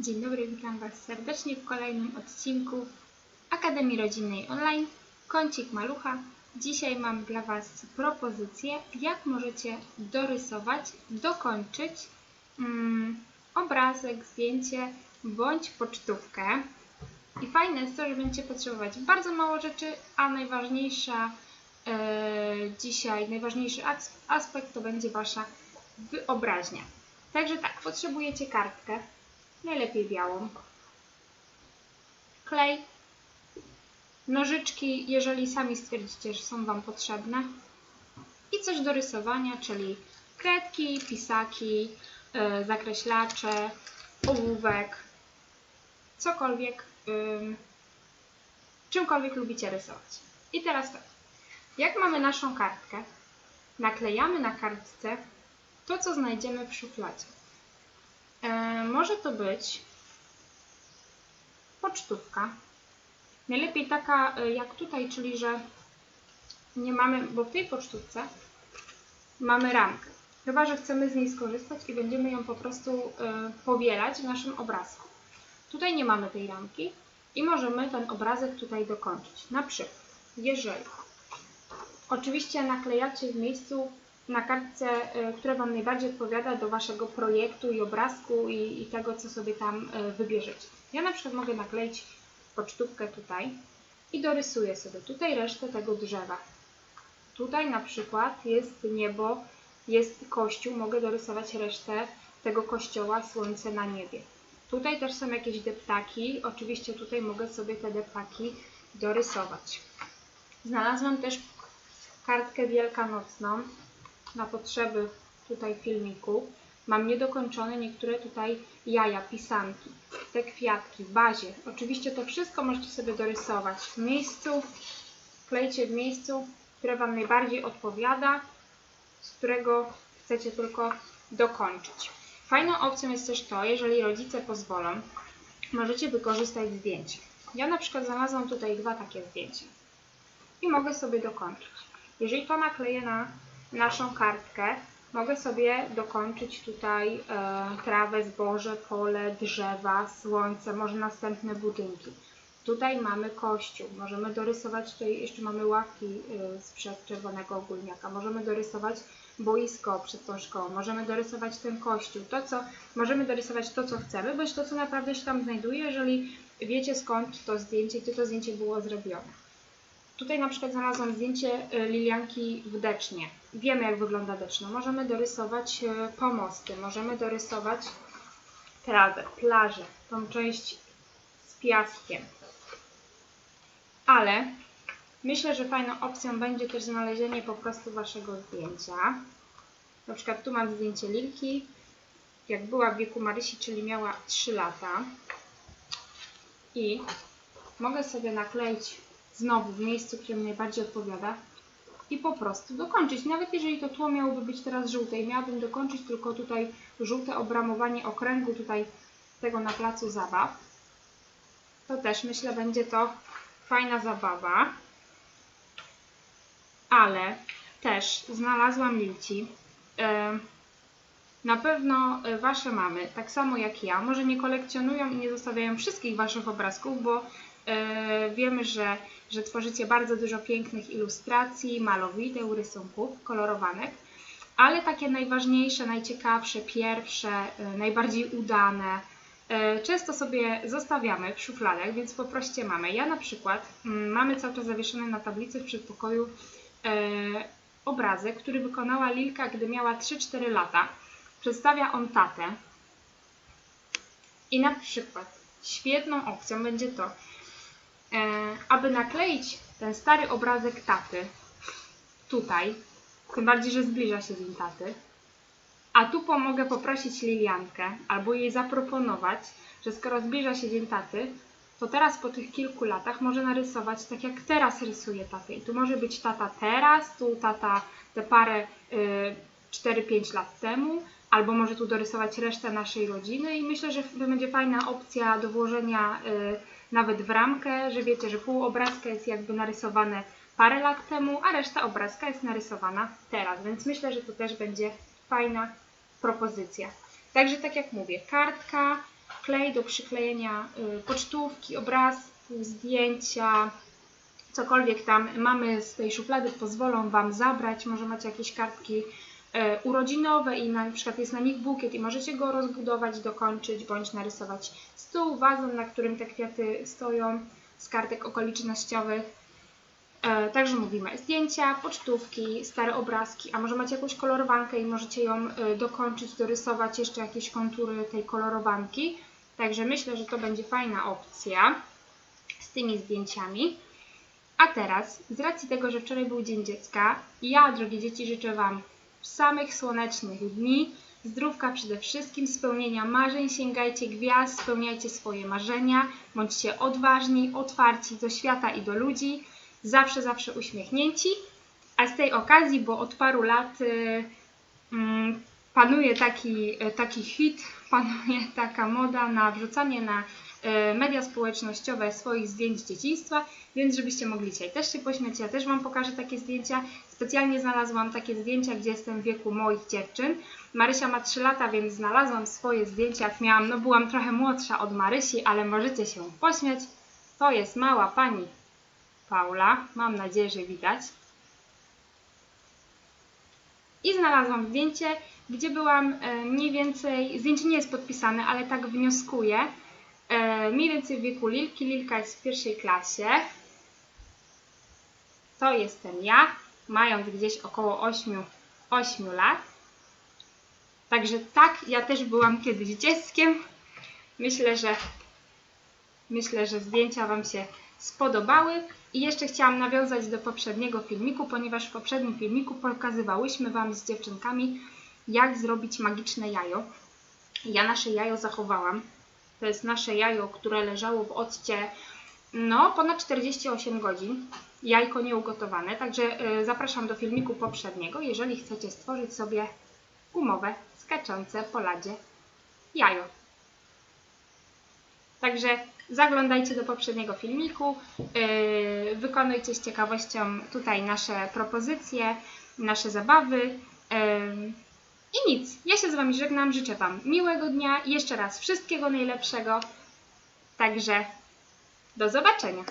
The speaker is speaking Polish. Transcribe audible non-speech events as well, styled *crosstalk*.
Dzień dobry, witam Was serdecznie w kolejnym odcinku Akademii Rodzinnej Online Kącik Malucha. Dzisiaj mam dla Was propozycję, jak możecie dorysować, dokończyć mm, obrazek, zdjęcie bądź pocztówkę. I fajne jest to, że będziecie potrzebować bardzo mało rzeczy, a najważniejsza e, dzisiaj, najważniejszy as- aspekt to będzie Wasza wyobraźnia. Także tak, potrzebujecie kartkę, najlepiej białą, klej, nożyczki, jeżeli sami stwierdzicie, że są Wam potrzebne i coś do rysowania, czyli kredki, pisaki, yy, zakreślacze, ołówek, cokolwiek, ym, czymkolwiek lubicie rysować. I teraz tak, jak mamy naszą kartkę, naklejamy na kartce to, co znajdziemy w szufladzie. Może to być pocztówka. Najlepiej taka e, jak tutaj, czyli że nie mamy, bo w tej pocztówce mamy ramkę. Chyba, że chcemy z niej skorzystać i będziemy ją po prostu e, powielać w naszym obrazku. Tutaj nie mamy tej ramki i możemy ten obrazek tutaj dokończyć. Na przykład, jeżeli oczywiście naklejacie w miejscu na kartce, y, które Wam najbardziej odpowiada do Waszego projektu i obrazku i, i tego, co sobie tam y, wybierzecie. Ja na przykład mogę nakleić pocztówkę tutaj i dorysuję sobie tutaj resztę tego drzewa. Tutaj na przykład jest niebo, jest kościół, mogę dorysować resztę tego kościoła, słońce na niebie. Tutaj też są jakieś deptaki, oczywiście tutaj mogę sobie te deptaki dorysować. Znalazłam też kartkę wielkanocną na potrzeby tutaj filmiku. Mam niedokończone niektóre tutaj jaja, pisanki, te kwiatki w bazie. Oczywiście to wszystko możecie sobie dorysować w miejscu, klejcie w miejscu, które Wam najbardziej odpowiada, z którego chcecie tylko dokończyć. Fajną opcją jest też to, jeżeli rodzice pozwolą, możecie wykorzystać zdjęcie. Ja na przykład znalazłam tutaj dwa takie zdjęcia i mogę sobie dokończyć. Jeżeli to nakleję na naszą kartkę, mogę sobie dokończyć tutaj e, trawę, zboże, pole, drzewa, słońce, może następne budynki. Tutaj mamy kościół, możemy dorysować, tutaj jeszcze mamy ławki y, sprzed czerwonego ogólniaka, możemy dorysować boisko przed tą szkołą, możemy dorysować ten kościół, to co, możemy dorysować to, co chcemy, bądź to, co naprawdę się tam znajduje, jeżeli wiecie skąd to zdjęcie, gdzie to zdjęcie było zrobione. Tutaj na przykład znalazłam zdjęcie y, Lilianki w Decznie. Wiemy jak wygląda Deczno. Możemy dorysować y, pomosty, możemy dorysować trawę, plażę, tą część z piaskiem. Ale myślę, że fajną opcją będzie też znalezienie po prostu Waszego zdjęcia. Na przykład tu mam zdjęcie Lilki, jak była w wieku Marysi, czyli miała 3 lata. I mogę sobie nakleić znowu w miejscu, które mi najbardziej odpowiada i po prostu dokończyć. Nawet jeżeli to tło miałoby być teraz żółte i miałabym dokończyć tylko tutaj żółte obramowanie okręgu tutaj tego na placu zabaw, to też myślę będzie to fajna zabawa. Ale też znalazłam lici. E, Na pewno e, Wasze mamy, tak samo jak ja, może nie kolekcjonują i nie zostawiają wszystkich Waszych obrazków, bo wiemy, że, że tworzycie bardzo dużo pięknych ilustracji, malowidek, rysunków, kolorowanek, ale takie najważniejsze, najciekawsze, pierwsze, e, najbardziej udane, e, często sobie zostawiamy w szufladach, więc poproście mamę. Ja na przykład mm, mamy cały czas zawieszony na tablicy w przedpokoju e, obrazek, który wykonała Lilka, gdy miała 3-4 lata. Przedstawia on tatę. I na przykład świetną opcją będzie to, e, aby nakleić ten stary obrazek taty. Tutaj, tym bardziej, że zbliża się dzień taty, a tu pomogę poprosić Liliankę albo jej zaproponować, że skoro zbliża się dzień taty, to teraz po tych kilku latach może narysować tak jak teraz rysuje tatę. I tu może być tata teraz, tu tata te parę y, 4-5 lat temu, albo może tu dorysować resztę naszej rodziny. I myślę, że to będzie fajna opcja do włożenia y, nawet w ramkę, że wiecie, że pół obrazka jest jakby narysowane parę lat temu, a reszta obrazka jest narysowana teraz, więc myślę, że to też będzie fajna propozycja. Także tak jak mówię, kartka, klej do przyklejenia y, pocztówki, obrazki, zdjęcia, cokolwiek tam mamy z tej szuflady, pozwolą Wam zabrać. Może macie jakieś kartki urodzinowe i na przykład jest na nich bukiet i możecie go rozbudować, dokończyć bądź narysować stół, wazon, na którym te kwiaty stoją z kartek okolicznościowych. E, Także mówimy zdjęcia, pocztówki, stare obrazki, a może macie jakąś kolorowankę i możecie ją e, dokończyć, dorysować jeszcze jakieś kontury tej kolorowanki. Także myślę, że to będzie fajna opcja z tymi zdjęciami. A teraz, z racji tego, że wczoraj był Dzień Dziecka, ja, drogie dzieci, życzę Wam samych słonecznych dni, zdrówka przede wszystkim, spełnienia marzeń, sięgajcie gwiazd, spełniajcie swoje marzenia, bądźcie odważni, otwarci do świata i do ludzi, zawsze, zawsze uśmiechnięci. A z tej okazji, bo od paru lat y, mm, panuje taki, y, taki hit, *laughs* panuje taka moda na wrzucanie na y, media społecznościowe swoich zdjęć dzieciństwa, więc żebyście mogli dzisiaj też się pośmiać, ja też Wam pokażę takie zdjęcia. Specjalnie znalazłam takie zdjęcia, gdzie jestem w wieku moich dziewczyn. Marysia ma 3 lata, więc znalazłam swoje zdjęcia, jak miałam, no byłam trochę młodsza od Marysi, ale możecie się pośmiać. To jest mała pani Paula, mam nadzieję, że widać. I znalazłam zdjęcie, gdzie byłam e, mniej więcej, zdjęcie nie jest podpisane, ale tak wnioskuję, e, mniej więcej w wieku Lilki. Lilka jest w pierwszej klasie. To jestem ja, mając gdzieś około 8, 8 lat. Także tak, ja też byłam kiedyś dzieckiem. Myślę, że myślę, że zdjęcia Wam się spodobały. I jeszcze chciałam nawiązać do poprzedniego filmiku, ponieważ w poprzednim filmiku pokazywałyśmy Wam z dziewczynkami, jak zrobić magiczne jajo. Ja nasze jajo zachowałam. To jest nasze jajo, które leżało w occie no, ponad 48 godzin. Jajko nieugotowane, także y, zapraszam do filmiku poprzedniego, jeżeli chcecie stworzyć sobie gumowe, skaczące po ladzie jajo. Także zaglądajcie do poprzedniego filmiku, yy, wykonujcie z ciekawością tutaj nasze propozycje, nasze zabawy. Yy, I nic, ja się z Wami żegnam, życzę Wam miłego dnia i jeszcze raz wszystkiego najlepszego. Także do zobaczenia.